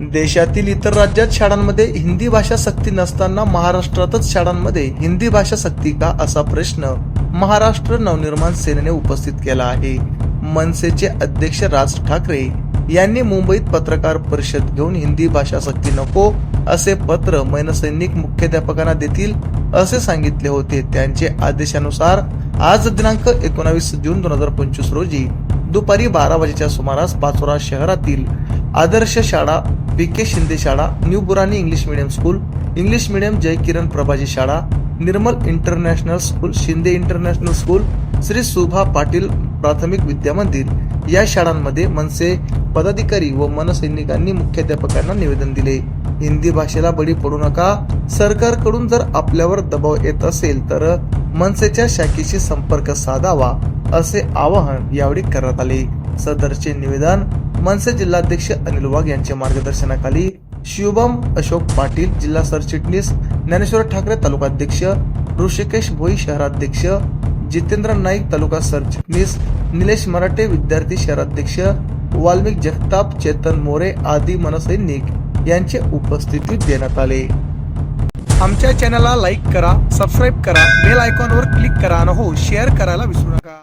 देशातील इतर राज्यात शाळांमध्ये हिंदी भाषा सक्ती नसताना महाराष्ट्रातच शाळांमध्ये हिंदी भाषा सक्ती का असा प्रश्न महाराष्ट्र नवनिर्माण सेनेने उपस्थित केला आहे. मनसेचे अध्यक्ष राज ठाकरे यांनी मुंबईत पत्रकार परिषद घेऊन हिंदी भाषा सक्ती नको असे पत्र मनसैनिक मुख्याध्यापकांना देतील असे सांगितले होते. त्यांचे आदेशानुसार आज दिनांक एकोणावीस जून दोन हजार पंचवीस रोजी दुपारी बारा वाजेच्या सुमारास पाचोरा शहरातील आदर्श शाळा पी के शिंदे शाळा new Burani English medium school English medium Jay Kiran Prabhaji शाळा Nirmal international school Shinde international school Shri Subha Patil प्राथमिक विद्या मंदिर. या शाळांमध्ये मनसे पदाधिकारी व मनसैनिकांनी मुख्याध्यापकांना निवेदन दिले. हिंदी भाषेला बळी पडू नका. सरकारकडून जर आपल्यावर दबाव येत असेल तर मनसेच्या शाखेशी संपर्क साधावा असे आवाहन यावेळी करण्यात आले. सदरचे निवेदन मनसे जिल्हाध्यक्ष अनिल वाघ यांच्या मार्गदर्शनाखाली शिवबम अशोक पाटील जिल्हा सरचिटणीस ज्ञानेश्वर ठाकरे तालुकाध्यक्ष ऋषिकेश भोई शहराध्यक्ष जितेंद्र नाईक तालुका सरचिटणीस निलेश मराठे विद्यार्थी शहराध्यक्ष वाल्मिक जगताप चेतन मोरे आदी मनसैनिक यांचे उपस्थिती देण्यात आले. आमच्या चॅनलला लाईक करा सबस्क्राईब करा बेल आयकॉनवर क्लिक करा आणि हो शेअर करायला विसरू नका.